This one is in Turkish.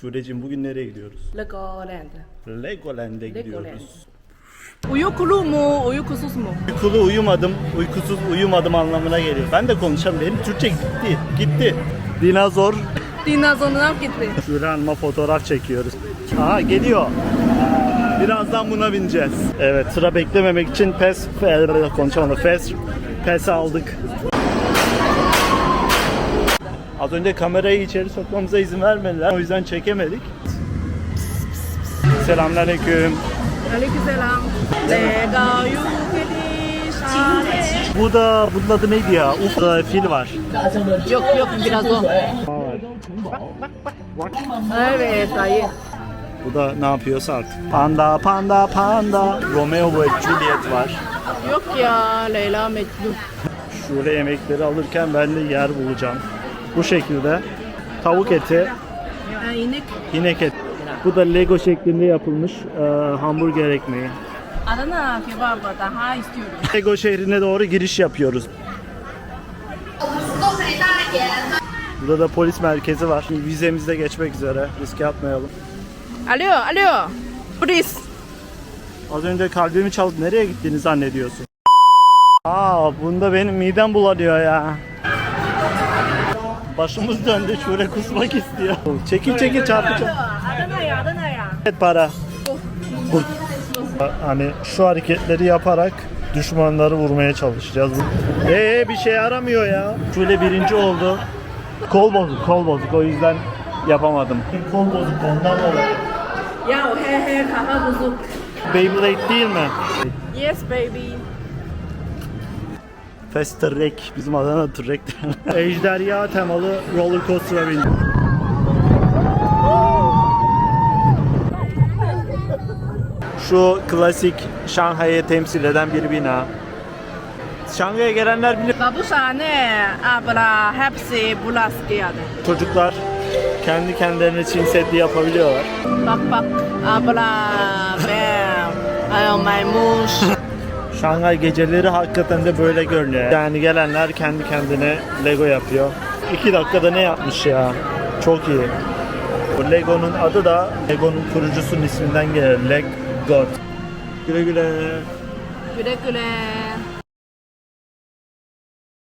Şulecim bugün nereye gidiyoruz? Legoland. Legoland'e gidiyoruz. Uykulu mu, uykusuz mu? Uykulu uyumadım, uykusuz uyumadım anlamına geliyor. Ben de konuşamıyorum. Benim Türkçe gitti. Gitti. Dinozor. Dinozoruna gitti. Şule Hanım'a fotoğraf çekiyoruz. Aha geliyor. Birazdan buna bineceğiz. Evet sıra beklememek için pes, konuşamadım. Pes, pes aldık. Az önce kamerayı içeri sokmamıza izin vermediler. O yüzden çekemedik. Selamünaleyküm. Aleykümselam. Bu da bunun adı neydi ya? Uf fil var. Yok yok biraz o. Evet dayı. Bu da ne yapıyorsa artık. Panda panda panda. Romeo ve Juliet var. Yok ya Leyla Mecnun. Şule yemekleri alırken ben de yer bulacağım. Bu şekilde tavuk eti, inek. inek eti. Bu da Lego şeklinde yapılmış e, hamburger ekmeği. Adana kebabı daha istiyorum. Lego şehrine doğru giriş yapıyoruz. Burada da polis merkezi var. Şimdi vizemizde geçmek üzere. Riske atmayalım. Alo alo. Polis. Az önce kalbimi çaldı. Nereye gittiğini zannediyorsun? Aa, bunda benim midem bulanıyor ya. Başımız döndü. Şöyle kusmak istiyor. Çekil çekil çarpacağım. Adana'ya Adana'ya. Evet para. Bu- Hani şu hareketleri yaparak düşmanları vurmaya çalışacağız. Ee bir şey aramıyor ya. Şöyle birinci oldu. Kol bozuk, kol bozuk. O yüzden yapamadım. Kol bozuk ondan dolayı. Ya he he kafa bozuk. Beyblade değil mi? Yes baby. Fast Track, bizim Adana Track. Ejderha temalı roller coaster'a bindim. Şu klasik Şanghay'ı temsil eden bir bina. Şanghay'a gelenler bilir. Babuşhane abla hepsi bulas geldi. Çocuklar kendi kendilerine Çin Seddi yapabiliyorlar. Bak bak abla ben ay maymuş. Şanghay geceleri hakikaten de böyle görünüyor. Yani gelenler kendi kendine Lego yapıyor. İki dakikada ne yapmış ya? Çok iyi. Bu Lego'nun adı da Lego'nun kurucusunun isminden gelir. Lego. Güle güle. güle güle.